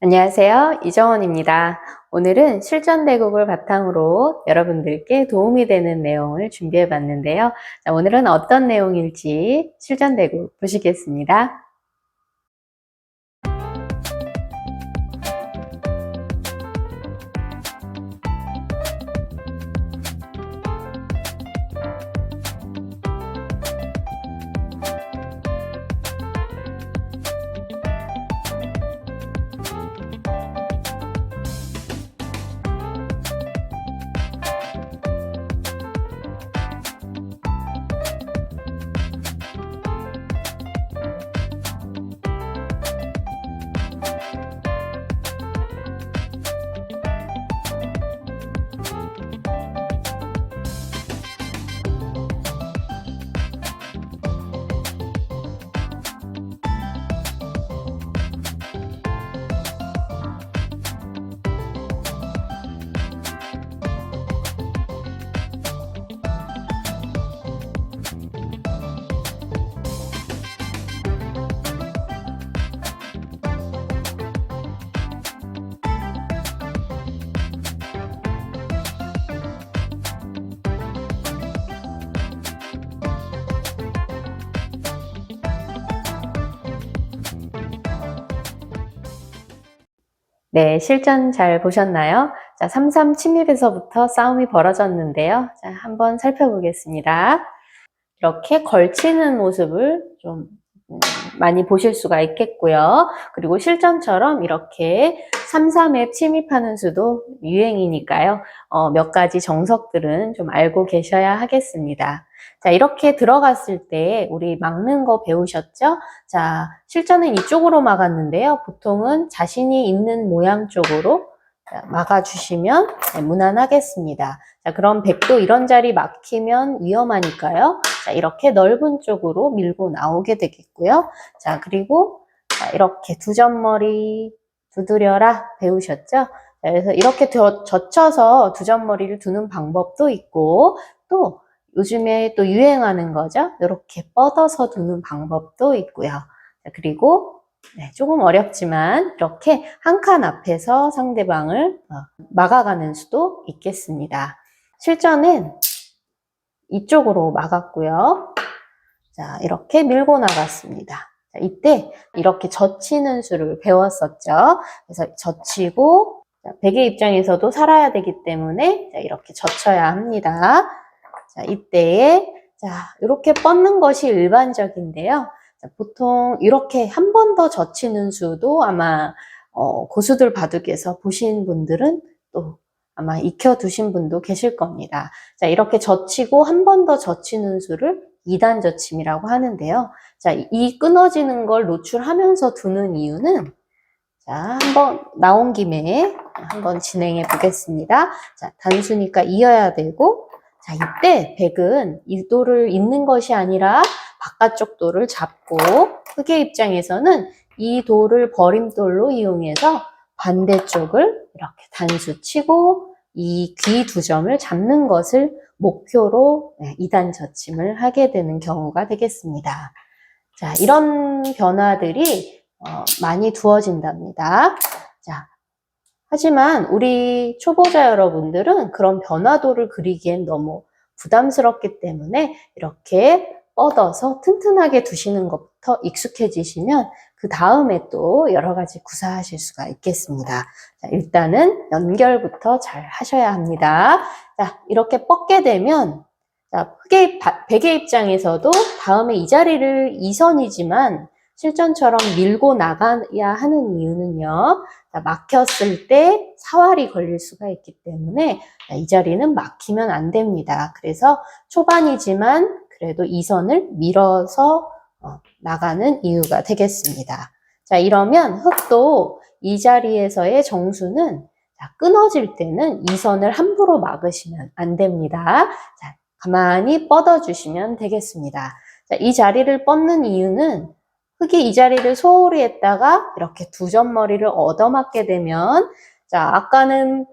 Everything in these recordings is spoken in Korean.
안녕하세요. 이정원입니다. 오늘은 실전 대국을 바탕으로 여러분들께 도움이 되는 내용을 준비해 봤는데요. 자, 오늘은 어떤 내용일지 실전 대국 보시겠습니다. 네, 실전 잘 보셨나요? 자, 3.3 침입에서부터 싸움이 벌어졌는데요. 자, 한번 살펴보겠습니다. 이렇게 걸치는 모습을 좀 음, 많이 보실 수가 있겠고요. 그리고 실전처럼 이렇게 3.3에 침입하는 수도 유행이니까요. 어, 몇 가지 정석들은 좀 알고 계셔야 하겠습니다. 자, 이렇게 들어갔을 때 우리 막는 거 배우셨죠? 자, 실전은 이쪽으로 막았는데요. 보통은 자신이 있는 모양 쪽으로 자, 막아주시면 네, 무난하겠습니다. 자, 그럼 백도 이런 자리 막히면 위험하니까요. 자, 이렇게 넓은 쪽으로 밀고 나오게 되겠고요. 자, 그리고 자, 이렇게 두 점머리 두드려라 배우셨죠? 자, 그래서 이렇게 더 젖혀서 두 점머리를 두는 방법도 있고 또 요즘에 또 유행하는 거죠. 이렇게 뻗어서 두는 방법도 있고요. 자, 그리고 네, 조금 어렵지만 이렇게 한 칸 앞에서 상대방을 어, 막아가는 수도 있겠습니다. 실전은 이쪽으로 막았고요. 자, 이렇게 밀고 나갔습니다. 자, 이때 이렇게 젖히는 수를 배웠었죠. 그래서 젖히고 자, 백의 입장에서도 살아야 되기 때문에 자, 이렇게 젖혀야 합니다. 자, 이때에 자, 이렇게 뻗는 것이 일반적인데요. 자, 보통 이렇게 한 번 더 젖히는 수도 아마 어, 고수들 바둑에서 보신 분들은 또 아마 익혀두신 분도 계실 겁니다. 자, 이렇게 젖히고 한 번 더 젖히는 수를 2단 젖힘이라고 하는데요. 자, 이 끊어지는 걸 노출하면서 두는 이유는 자, 한번 나온 김에 한번 진행해 보겠습니다. 자, 단수니까 이어야 되고 자, 이때 백은 이 돌을 잇는 것이 아니라 바깥쪽 돌을 잡고 흑의 입장에서는 이 돌을 버림돌로 이용해서 반대쪽을 이렇게 단수 치고 이 귀 두 점을 잡는 것을 목표로 네, 2단 젖힘을 하게 되는 경우가 되겠습니다. 자, 이런 변화들이 어, 많이 두어진답니다. 자, 하지만 우리 초보자 여러분들은 그런 변화도를 그리기엔 너무 부담스럽기 때문에 이렇게 뻗어서 튼튼하게 두시는 것부터 익숙해지시면 그 다음에 또 여러 가지 구사하실 수가 있겠습니다. 자, 일단은 연결부터 잘 하셔야 합니다. 자, 이렇게 뻗게 되면 자, 흑의, 백의 입장에서도 다음에 이 자리를 2선이지만 실전처럼 밀고 나가야 하는 이유는요. 자, 막혔을 때 사활이 걸릴 수가 있기 때문에 자, 이 자리는 막히면 안 됩니다. 그래서 초반이지만 그래도 이 선을 밀어서 어, 나가는 이유가 되겠습니다. 자, 이러면 흑도 이 자리에서의 정수는 자, 끊어질 때는 이 선을 함부로 막으시면 안 됩니다. 자, 가만히 뻗어주시면 되겠습니다. 자, 이 자리를 뻗는 이유는 흑이 이 자리를 소홀히 했다가 이렇게 두 점머리를 얻어맞게 되면 자, 아까는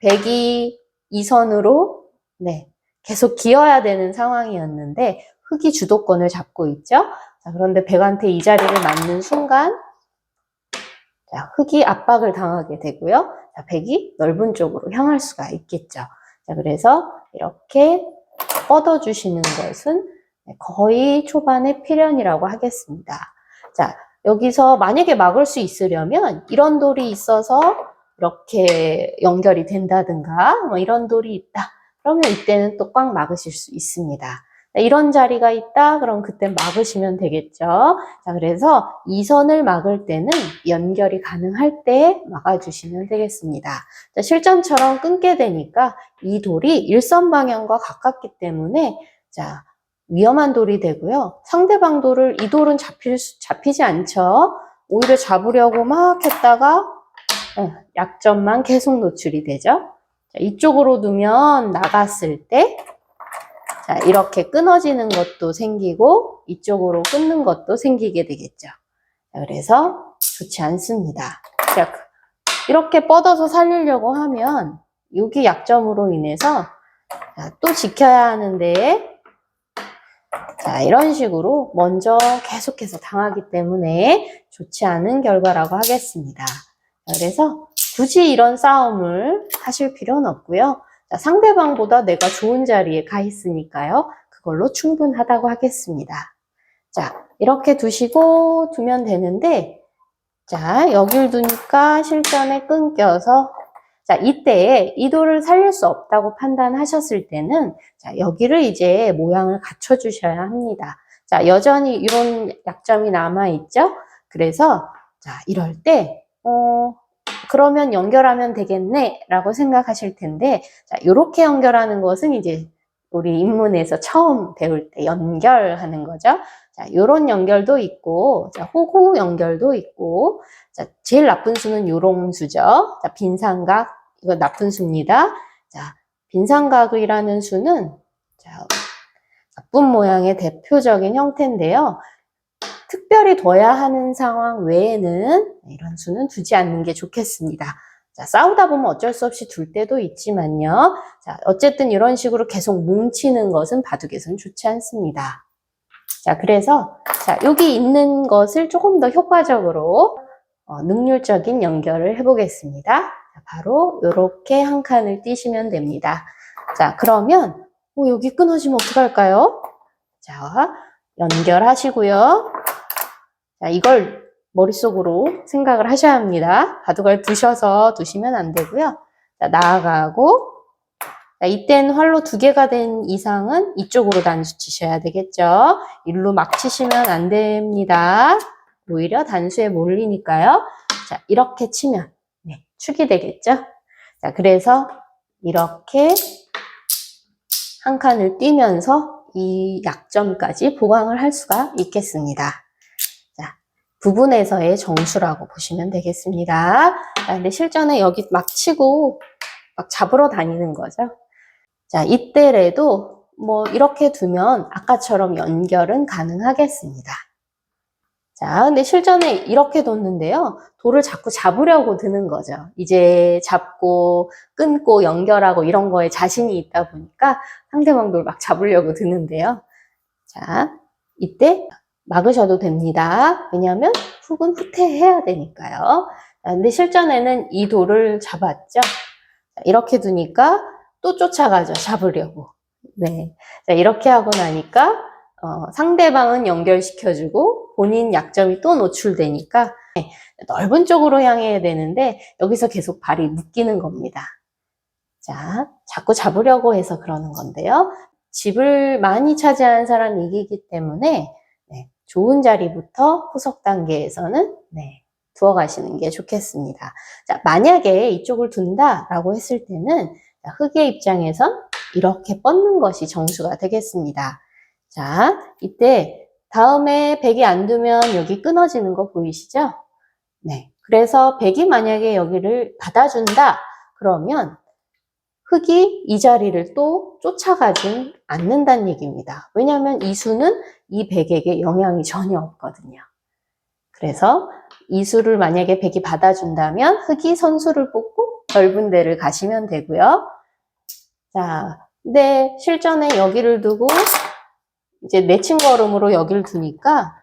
백이 이 선으로 네, 계속 기어야 되는 상황이었는데 흑이 주도권을 잡고 있죠. 자, 그런데 백한테 이 자리를 맞는 순간 자, 흙이 압박을 당하게 되고요. 자, 백이 넓은 쪽으로 향할 수가 있겠죠. 자, 그래서 이렇게 뻗어주시는 것은 거의 초반의 필연이라고 하겠습니다. 자, 여기서 만약에 막을 수 있으려면 이런 돌이 있어서 이렇게 연결이 된다든가 뭐 이런 돌이 있다. 그러면 이때는 또 꽉 막으실 수 있습니다. 자, 이런 자리가 있다. 그럼 그때 막으시면 되겠죠. 자, 그래서 이 선을 막을 때는 연결이 가능할 때 막아주시면 되겠습니다. 자, 실전처럼 끊게 되니까 이 돌이 일선 방향과 가깝기 때문에 자, 위험한 돌이 되고요. 상대방 돌을 이 돌은 잡힐 수- 잡히지 않죠. 오히려 잡으려고 막 했다가 예, 약점만 계속 노출이 되죠. 자, 이쪽으로 두면 나갔을 때 자, 이렇게 끊어지는 것도 생기고 이쪽으로 끊는 것도 생기게 되겠죠. 자, 그래서 좋지 않습니다. 자, 그- 이렇게 뻗어서 살리려고 하면 여기 약점으로 인해서 자, 또 지켜야 하는데 자, 이런 식으로 먼저 계속해서 당하기 때문에 좋지 않은 결과라고 하겠습니다. 자, 그래서 굳이 이런 싸움을 하실 필요는 없고요. 자, 상대방보다 내가 좋은 자리에 가 있으니까요. 그걸로 충분하다고 하겠습니다. 자, 이렇게 두시고 두면 되는데, 자, 여길 두니까 실전에 끊겨서, 자, 이때 이 돌을 살릴 수 없다고 판단하셨을 때는, 자, 여기를 이제 모양을 갖춰 주셔야 합니다. 자, 여전히 이런 약점이 남아 있죠? 그래서, 자, 이럴 때, 어, 그러면 연결하면 되겠네, 라고 생각하실 텐데, 자, 요렇게 연결하는 것은 이제 우리 입문에서 처음 배울 때 연결하는 거죠. 자, 요런 연결도 있고, 자, 호구 연결도 있고, 자, 제일 나쁜 수는 요런 수죠. 자, 빈삼각, 이거 나쁜 수입니다. 자, 빈삼각이라는 수는, 자, 나쁜 모양의 대표적인 형태인데요. 특별히 둬야 하는 상황 외에는 이런 수는 두지 않는 게 좋겠습니다. 자, 싸우다 보면 어쩔 수 없이 둘 때도 있지만요. 자, 어쨌든 이런 식으로 계속 뭉치는 것은 바둑에서는 좋지 않습니다. 자, 그래서, 자, 여기 있는 것을 조금 더 효과적으로, 어, 능률적인 연결을 해보겠습니다. 자, 바로 이렇게 한 칸을 띄시면 됩니다. 자, 그러면, 어, 여기 끊어지면 어떡할까요? 자, 연결하시고요. 자, 이걸 머릿속으로 생각을 하셔야 합니다. 바둑을 두셔서 두시면 안 되고요. 자, 나아가고, 자, 이땐 활로 두 개가 된 이상은 이쪽으로 단수 치셔야 되겠죠. 일로 막 치시면 안 됩니다. 오히려 단수에 몰리니까요. 자, 이렇게 치면, 네, 축이 되겠죠. 자, 그래서 이렇게 한 칸을 띄면서 이 약점까지 보강을 할 수가 있겠습니다. 부분에서의 정수라고 보시면 되겠습니다. 자, 근데 실전에 여기 막 치고 막 잡으러 다니는 거죠. 자, 이때라도 뭐 이렇게 두면 아까처럼 연결은 가능하겠습니다. 자, 근데 실전에 이렇게 뒀는데요. 돌을 자꾸 잡으려고 드는 거죠. 이제 잡고 끊고 연결하고 이런 거에 자신이 있다 보니까 상대방 돌 막 잡으려고 드는데요. 자, 이때 막으셔도 됩니다. 왜냐하면 훅은 후퇴해야 되니까요. 자, 근데 실전에는 이 돌을 잡았죠. 자, 이렇게 두니까 또 쫓아가죠. 잡으려고. 네. 자, 이렇게 하고 나니까 어, 상대방은 연결시켜주고 본인 약점이 또 노출되니까 네, 넓은 쪽으로 향해야 되는데 여기서 계속 발이 묶이는 겁니다. 자, 자꾸 잡으려고 해서 그러는 건데요. 집을 많이 차지하는 사람이 이기기 때문에 네, 좋은 자리부터 후속 단계에서는 네, 두어 가시는 게 좋겠습니다. 자, 만약에 이쪽을 둔다라고 했을 때는 자, 흑의 입장에선 이렇게 뻗는 것이 정수가 되겠습니다. 자, 이때 다음에 백이 안 두면 여기 끊어지는 거 보이시죠? 네. 그래서 백이 만약에 여기를 받아준다 그러면 흑이 이 자리를 또 쫓아가진 않는다는 얘기입니다. 왜냐하면 이 수는 이 백에게 영향이 전혀 없거든요. 그래서 이 수를 만약에 백이 받아준다면 흑이 선수를 뽑고 넓은 데를 가시면 되고요. 자, 근데 실전에 여기를 두고 이제 내친 걸음으로 여기를 두니까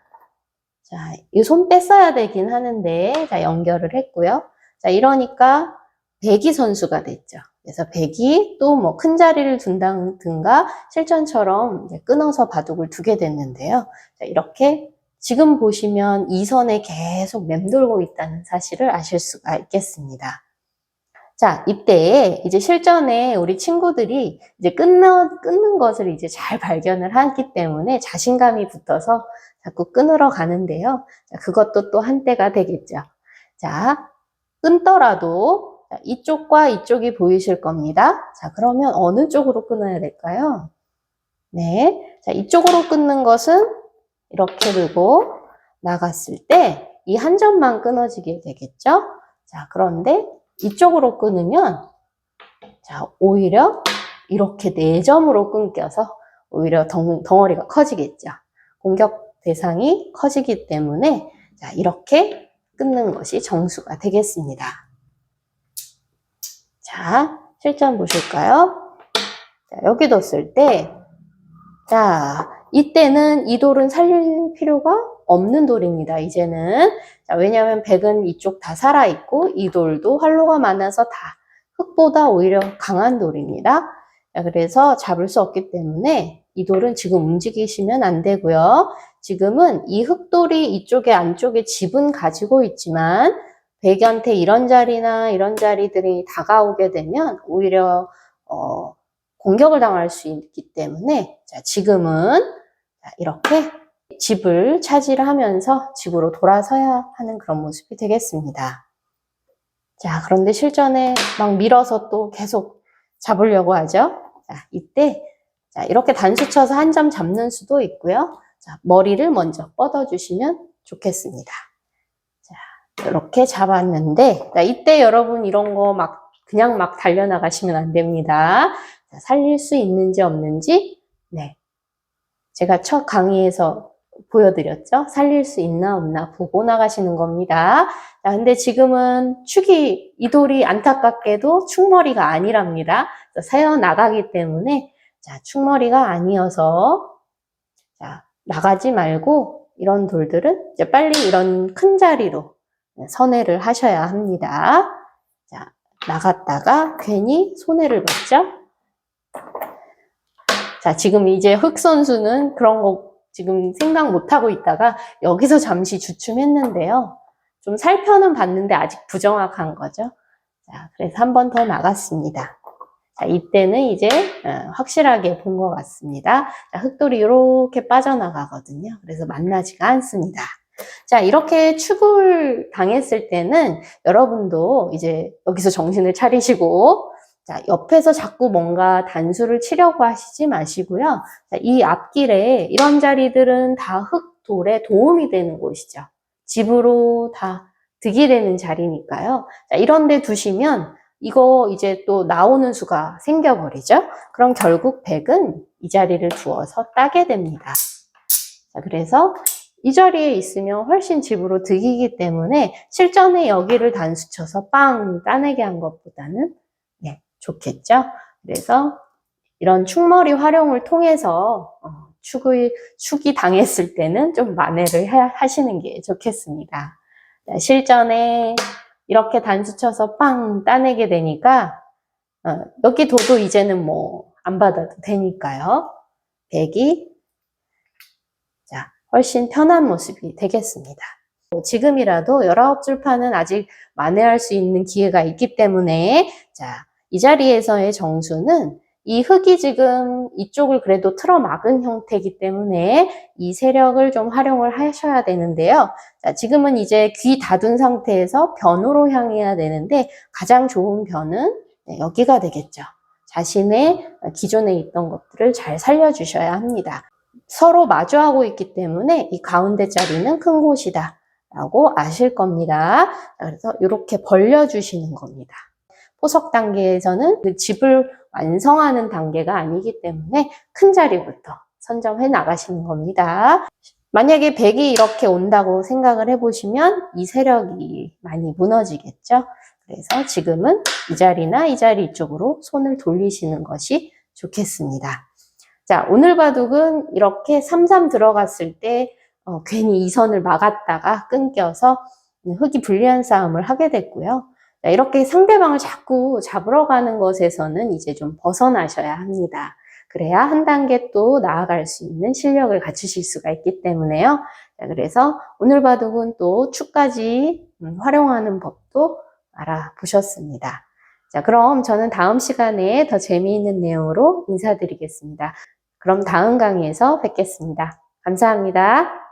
자, 이 손 뺐어야 되긴 하는데, 자, 연결을 했고요. 자, 이러니까 백이 선수가 됐죠. 그래서 백이 또 뭐 큰 자리를 둔다든가 실전처럼 끊어서 바둑을 두게 됐는데요. 자, 이렇게 지금 보시면 이 선에 계속 맴돌고 있다는 사실을 아실 수가 있겠습니다. 자, 이때 이제 실전에 우리 친구들이 이제 끊는, 끊는 것을 이제 잘 발견을 하기 때문에 자신감이 붙어서 자꾸 끊으러 가는데요. 자, 그것도 또 한때가 되겠죠. 자, 끊더라도 자, 이쪽과 이쪽이 보이실 겁니다. 자, 그러면 어느 쪽으로 끊어야 될까요? 네. 자, 이쪽으로 끊는 것은 이렇게 들고 나갔을 때 이 한 점만 끊어지게 되겠죠? 자, 그런데 이쪽으로 끊으면 자, 오히려 이렇게 네 점으로 끊겨서 오히려 덩, 덩어리가 커지겠죠. 공격 대상이 커지기 때문에 자, 이렇게 끊는 것이 정수가 되겠습니다. 자, 실전 보실까요? 자, 여기 뒀을 때, 자, 이때는 이 돌은 살릴 필요가 없는 돌입니다. 이제는. 자, 왜냐하면 백은 이쪽 다 살아 있고, 이 돌도 활로가 많아서 다 흙보다 오히려 강한 돌입니다. 자, 그래서 잡을 수 없기 때문에 이 돌은 지금 움직이시면 안 되고요. 지금은 이 흙돌이 이쪽에 안쪽에 집은 가지고 있지만, 백한테 이런 자리나 이런 자리들이 다가오게 되면 오히려 어, 공격을 당할 수 있기 때문에 자, 지금은 자, 이렇게 집을 차지하면서 집으로 돌아서야 하는 그런 모습이 되겠습니다. 자, 그런데 실전에 막 밀어서 또 계속 잡으려고 하죠. 자, 이때 자, 이렇게 단수 쳐서 한 점 잡는 수도 있고요. 자, 머리를 먼저 뻗어주시면 좋겠습니다. 이렇게 잡았는데 자, 이때 여러분 이런 거 막 그냥 막 달려나가시면 안 됩니다. 자, 살릴 수 있는지 없는지 네 제가 첫 강의에서 보여드렸죠. 살릴 수 있나 없나 보고 나가시는 겁니다. 자, 근데 지금은 축이 이 돌이 안타깝게도 축머리가 아니랍니다. 새어 나가기 때문에 자, 축머리가 아니어서 자, 나가지 말고 이런 돌들은 이제 빨리 이런 큰 자리로 선회를 하셔야 합니다. 자, 나갔다가 괜히 손해를 봤죠? 자, 지금 이제 흑 선수는 그런 거 지금 생각 못 하고 있다가 여기서 잠시 주춤했는데요. 좀 살펴는 봤는데 아직 부정확한 거죠. 자, 그래서 한 번 더 나갔습니다. 자, 이때는 이제 어, 확실하게 본 것 같습니다. 자, 흑돌이 이렇게 빠져나가거든요. 그래서 만나지가 않습니다. 자, 이렇게 축을 당했을 때는 여러분도 이제 여기서 정신을 차리시고, 자, 옆에서 자꾸 뭔가 단수를 치려고 하시지 마시고요. 자, 이 앞길에 이런 자리들은 다 흙돌에 도움이 되는 곳이죠. 집으로 다 득이 되는 자리니까요. 자, 이런 데 두시면 이거 이제 또 나오는 수가 생겨버리죠. 그럼 결국 백은 이 자리를 두어서 따게 됩니다. 자, 그래서 이 자리에 있으면 훨씬 집으로 득이기 때문에 실전에 여기를 단수 쳐서 빵 따내게 한 것보다는 네, 좋겠죠. 그래서 이런 축머리 활용을 통해서 어, 축이, 축이 당했을 때는 좀 만회를 하, 하시는 게 좋겠습니다. 자, 실전에 이렇게 단수 쳐서 빵 따내게 되니까 어, 여기 도도 이제는 뭐 안 받아도 되니까요. 백이 훨씬 편한 모습이 되겠습니다. 지금이라도 19줄 판은 아직 만회할 수 있는 기회가 있기 때문에 자, 이 자리에서의 정수는 이 흙이 지금 이쪽을 그래도 틀어 막은 형태이기 때문에 이 세력을 좀 활용을 하셔야 되는데요. 자, 지금은 이제 귀 닫은 상태에서 변으로 향해야 되는데 가장 좋은 변은 네, 여기가 되겠죠. 자신의 기존에 있던 것들을 잘 살려주셔야 합니다. 서로 마주하고 있기 때문에 이 가운데 자리는 큰 곳이다 라고 아실 겁니다. 그래서 이렇게 벌려주시는 겁니다. 포석 단계에서는 그 집을 완성하는 단계가 아니기 때문에 큰 자리부터 선점해 나가시는 겁니다. 만약에 100이 이렇게 온다고 생각을 해보시면 이 세력이 많이 무너지겠죠. 그래서 지금은 이 자리나 이 자리 쪽으로 손을 돌리시는 것이 좋겠습니다. 자, 오늘 바둑은 이렇게 3-3 들어갔을 때 어, 괜히 이 선을 막았다가 끊겨서 흙이 불리한 싸움을 하게 됐고요. 자, 이렇게 상대방을 자꾸 잡으러 가는 것에서는 이제 좀 벗어나셔야 합니다. 그래야 한 단계 또 나아갈 수 있는 실력을 갖추실 수가 있기 때문에요. 자, 그래서 오늘 바둑은 또 축까지 음, 활용하는 법도 알아보셨습니다. 자, 그럼 저는 다음 시간에 더 재미있는 내용으로 인사드리겠습니다. 그럼 다음 강의에서 뵙겠습니다. 감사합니다.